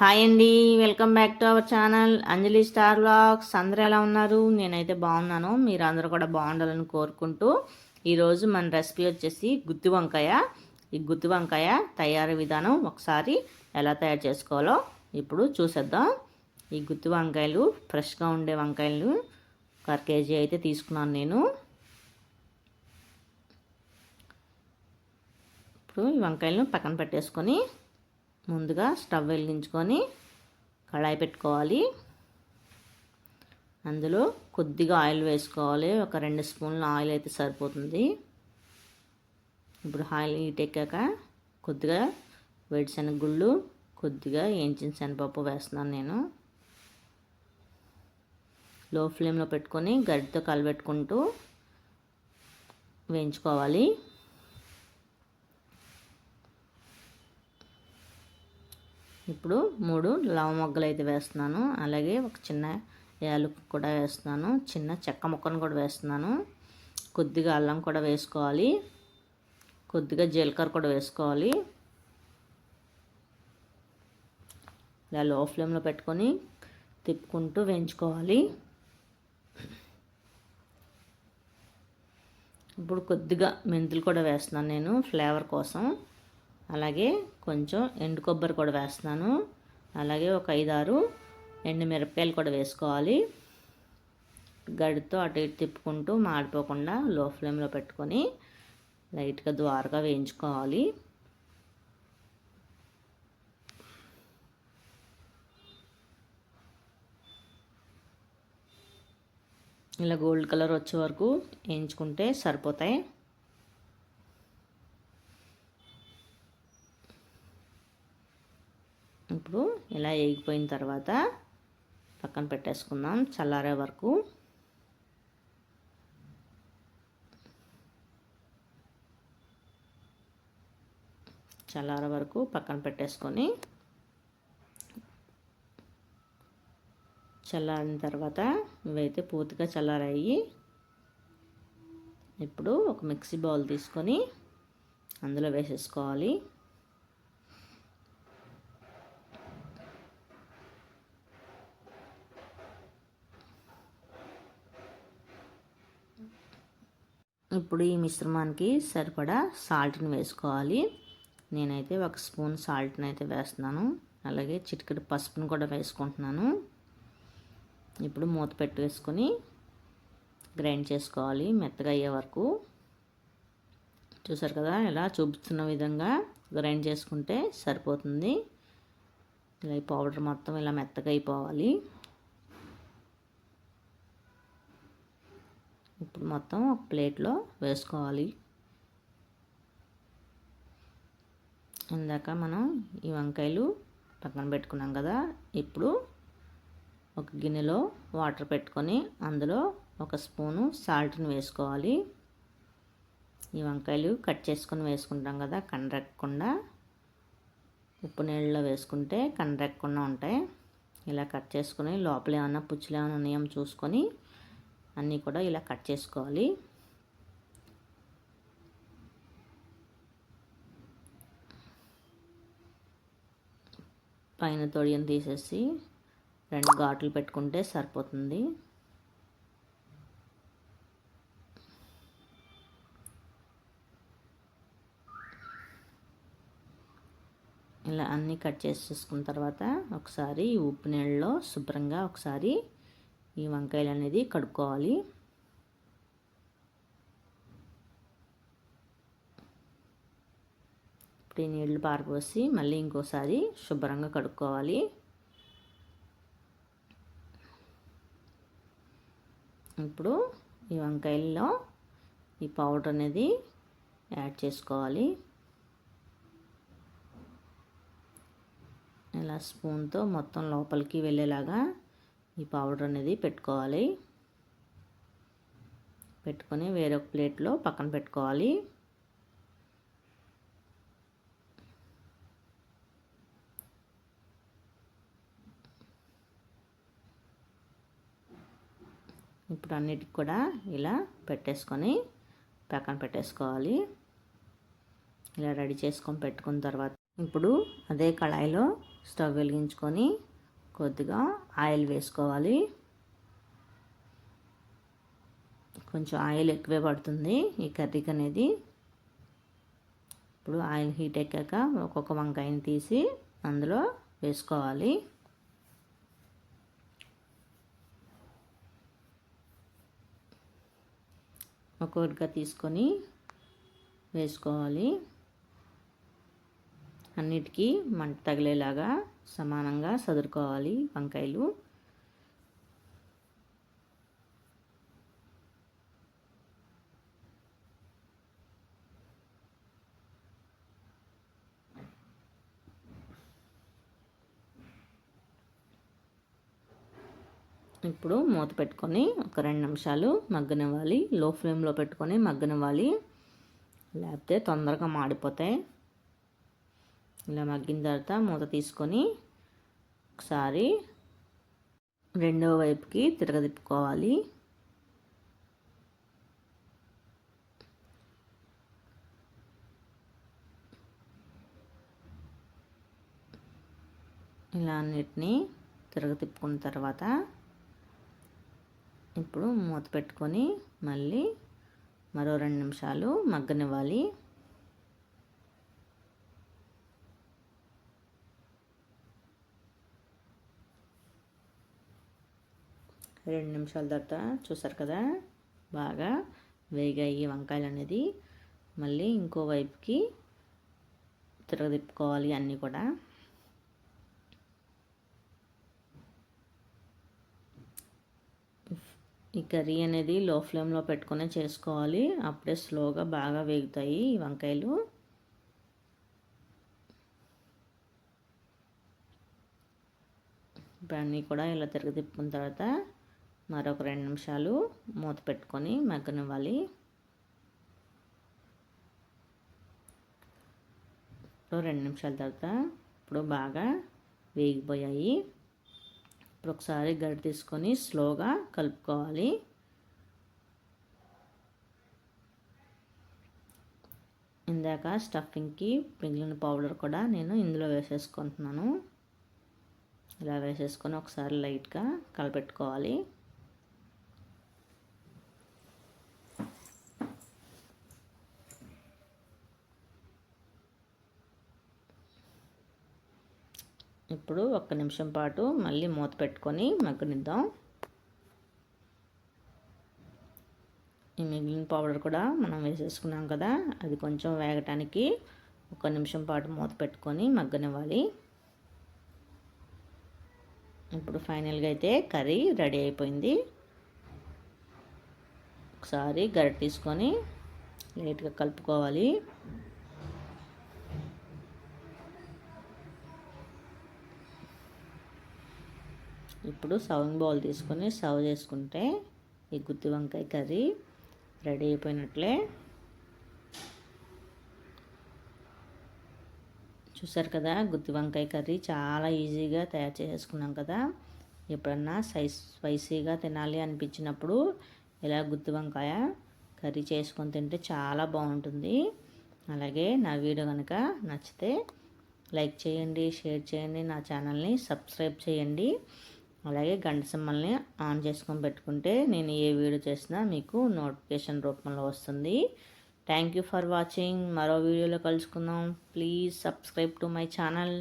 Hi అండి welcome back to our channel Anjali star blogs అందరూ ఎలా ఉన్నారు? నేనైతే బాగున్నాను. మీరు అందరూ కూడా బాగుండాలని కోరుకుంటూ ఈరోజు మన రెసిపీ వచ్చేసి గుత్తి వంకాయ. ఈ గుత్తి వంకాయ తయారీ విధానం ఒకసారి ఎలా తయారు చేసుకోవాలో ఇప్పుడు చూసేద్దాం. ఈ గుత్తి వంకాయలు ఫ్రెష్గా ఉండే వంకాయలు ఒక కేజీ అయితే తీసుకున్నాను నేను. ఇప్పుడు ఈ వంకాయలను పక్కన పెట్టేసుకొని ముందుగా స్టవ్ వెలిగించుకొని కళాయి పెట్టుకోవాలి. అందులో కొద్దిగా ఆయిల్ వేసుకోవాలి. ఒక రెండు స్పూన్ల ఆయిల్ అయితే సరిపోతుంది. ఇప్పుడు ఆయిల్ హీట్ ఎక్కాక కొద్దిగా వేడిశనగ గుళ్ళు కొద్దిగా వేయించిన శనగపప్పు వేస్తున్నాను నేను. లో ఫ్లేమ్లో పెట్టుకొని గడ్డితో కలబెట్టుకుంటూ వేయించుకోవాలి. ఇప్పుడు మూడు లవ మొగ్గలు అయితే వేస్తున్నాను. అలాగే ఒక చిన్న యాలకు కూడా వేస్తున్నాను. చిన్న చెక్క ముక్కను కూడా వేస్తున్నాను. కొద్దిగా అల్లం కూడా వేసుకోవాలి. కొద్దిగా జీలకర్ర కూడా వేసుకోవాలి. ఇలా లో ఫ్లేమ్లో పెట్టుకొని తిప్పుకుంటూ వేయించుకోవాలి. ఇప్పుడు కొద్దిగా మెంతులు కూడా వేస్తున్నాను నేను ఫ్లేవర్ కోసం. అలాగే కొంచెం ఎండు కొబ్బరి కూడా వేస్తున్నాను. అలాగే ఒక ఐదారు ఎండు మిరపకాయలు కూడా వేసుకోవాలి. గడితో అటు ఇటు తిప్పుకుంటూ మాడిపోకుండా లో ఫ్లేమ్లో పెట్టుకొని లైట్గా ద్వారగా వేయించుకోవాలి. ఇలా గోల్డ్ కలర్ వచ్చే వరకు వేయించుకుంటే సరిపోతాయి. ఇప్పుడు ఇలా వేగిపోయిన తర్వాత పక్కన పెట్టేసుకుందాం చల్లారే వరకు. చల్లారే వరకు పక్కన పెట్టేసుకొని చల్లారిన తర్వాత ఇవైతే పూర్తిగా చల్లారాయి. ఇప్పుడు ఒక మిక్సీ బౌల్ తీసుకొని అందులో వేసేసుకోవాలి. ఇప్పుడు ఈ మిశ్రమానికి సరిపడా సాల్ట్ని వేసుకోవాలి. నేనైతే ఒక స్పూన్ సాల్ట్ని అయితే వేస్తున్నాను. అలాగే చిటికెడు పసుపుని కూడా వేసుకుంటున్నాను. ఇప్పుడు మూత పెట్టి వేసుకొని గ్రైండ్ చేసుకోవాలి మెత్తగా అయ్యే వరకు. చూసారు కదా ఇలా చూపిస్తున్న విధంగా గ్రైండ్ చేసుకుంటే సరిపోతుంది. ఇలా ఈ పౌడర్ మొత్తం ఇలా మెత్తగా అయిపోవాలి. ఇప్పుడు మొత్తం ఒక ప్లేట్లో వేసుకోవాలి. ఇందాక మనం ఈ వంకాయలు పక్కన పెట్టుకున్నాం కదా ఇప్పుడు ఒక గిన్నెలో వాటర్ పెట్టుకొని అందులో ఒక స్పూను సాల్ట్ని వేసుకోవాలి. ఈ వంకాయలు కట్ చేసుకొని వేసుకుంటాం కదా కండ్రెక్కకుండా. ఉప్పు నీళ్ళలో వేసుకుంటే కండ్రెక్కకుండా ఉంటాయి. ఇలా కట్ చేసుకుని లోపల ఏమైనా పుచ్చులు ఏమైనా ఉన్నాయేమో చూసుకొని అన్నీ కూడా ఇలా కట్ చేసుకోవాలి. పైన తొడియం తీసేసి రెండు ఘాట్లు పెట్టుకుంటే సరిపోతుంది. ఇలా అన్నీ కట్ చేసేసుకున్న తర్వాత ఒకసారి ఉప్పు నీళ్ళలో శుభ్రంగా ఒకసారి ఈ వంకాయలు అనేది కడుక్కోవాలి. ఇప్పుడు ఈ నీళ్ళు పారిపోసి మళ్ళీ ఇంకోసారి శుభ్రంగా కడుక్కోవాలి. ఇప్పుడు ఈ వంకాయల్లో ఈ పౌడర్ అనేది యాడ్ చేసుకోవాలి. ఇలా స్పూన్తో మొత్తం లోపలికి వెళ్ళేలాగా ఈ పౌడర్ అనేది పెట్టుకోవాలి. పెట్టుకొని వేరొక ప్లేట్లో పక్కన పెట్టుకోవాలి. ఇప్పుడు అన్నిటికి కూడా ఇలా పెట్టేసుకొని పక్కన పెట్టేసుకోవాలి. ఇలా రెడీ చేసుకొని పెట్టుకున్న తర్వాత ఇప్పుడు అదే కళాయిలో స్టవ్ వెలిగించుకొని కొద్దిగా ఆయిల్ వేసుకోవాలి. కొంచెం ఆయిల్ ఎక్కువే పడుతుంది ఈ కర్రీకి అనేది ఇప్పుడు ఆయిల్ హీట్ ఎక్కాక ఒక్కొక్క వంకాయని తీసి అందులో వేసుకోవాలి. ఒక్కొక్కటిగా తీసుకొని వేసుకోవాలి. అన్నిటికీ మంట తగిలేలాగా సమానంగా సదురుకోవాలి వంకాయలు. ఇప్పుడు మూత పెట్టుకొని ఒక రెండు నిమిషాలు మగ్గనివ్వాలి. లో ఫ్లేమ్లో పెట్టుకొని మగ్గనివ్వాలి. లేకపోతే తొందరగా మాడిపోతాయి. ఇలా మగ్గిన తర్వాత మూత తీసుకొని ఒకసారి రెండవ వైపుకి తిరగదిప్పుకోవాలి. ఇలా అన్నిటినీ తిరగతిప్పుకున్న తర్వాత ఇప్పుడు మూత పెట్టుకొని మళ్ళీ మరో రెండు నిమిషాలు మగ్గనివ్వాలి. రెండు నిమిషాల తర్వాత చూసారు కదా? బాగా వేగాయి వంకాయలు అనేది మళ్ళీ ఇంకో వైపుకి తిరగదిప్పుకోవాలి అన్నీ కూడా. ఈ కర్రీ అనేది లో ఫ్లేమ్లో పెట్టుకునే చేసుకోవాలి. అప్పుడే స్లోగా బాగా వేగుతాయి ఈ వంకాయలు. ఇప్పుడు అన్నీ కూడా ఇలా తిరగదిప్పుకున్న తర్వాత మరొక రెండు నిమిషాలు మూత పెట్టుకొని మగ్గనివ్వాలి. ఇప్పుడు రెండు నిమిషాల తర్వాత ఇప్పుడు బాగా వేగిపోయాయి. ఇప్పుడు ఒకసారి గడ్డ తీసుకొని స్లోగా కలుపుకోవాలి. ఇందాక స్టఫింగ్కి మిగిలిన పౌడర్ కూడా నేను ఇందులో వేసేసుకుంటున్నాను. ఇలా వేసేసుకొని ఒకసారి లైట్గా కలపెట్టుకోవాలి. ఇప్పుడు ఒక్క నిమిషం పాటు మళ్ళీ మూత పెట్టుకొని మగ్గనిద్దాం. ఈ మిగిలిన పౌడర్ కూడా మనం వేసేసుకున్నాం కదా అది కొంచెం వేగటానికి ఒక నిమిషం పాటు మూత పెట్టుకొని మగ్గనివ్వాలి. ఇప్పుడు ఫైనల్గా అయితే కర్రీ రెడీ అయిపోయింది. ఒకసారి గరిట తీసుకొని లైట్గా కలుపుకోవాలి. ఇప్పుడు సౌండ్ బౌల్ తీసుకొని సర్వ్ చేసుకుంటే ఈ గుత్తి వంకాయ కర్రీ రెడీ అయిపోయినట్లే. చూసారు కదా గుత్తి వంకాయ కర్రీ చాలా ఈజీగా తయారు చేసుకున్నాం కదా. ఎప్పుడన్నా సైజ్ స్పైసీగా తినాలి అనిపించినప్పుడు ఇలా గుత్తి వంకాయ కర్రీ చేసుకొని తింటే చాలా బాగుంటుంది. అలాగే నా వీడియో కనుక నచ్చితే లైక్ చేయండి షేర్ చేయండి నా ఛానల్ని సబ్స్క్రైబ్ చేయండి. అలాగే గంట సింబల్ని ఆన్ చేసుకొని పెట్టుకుంటే నేను ఏ వీడియో చేసినా మీకు నోటిఫికేషన్ రూపంలో వస్తుంది. థ్యాంక్ యూ ఫర్ వాచింగ్ మరో వీడియోలో కలుసుకుందాం. Please subscribe to my channel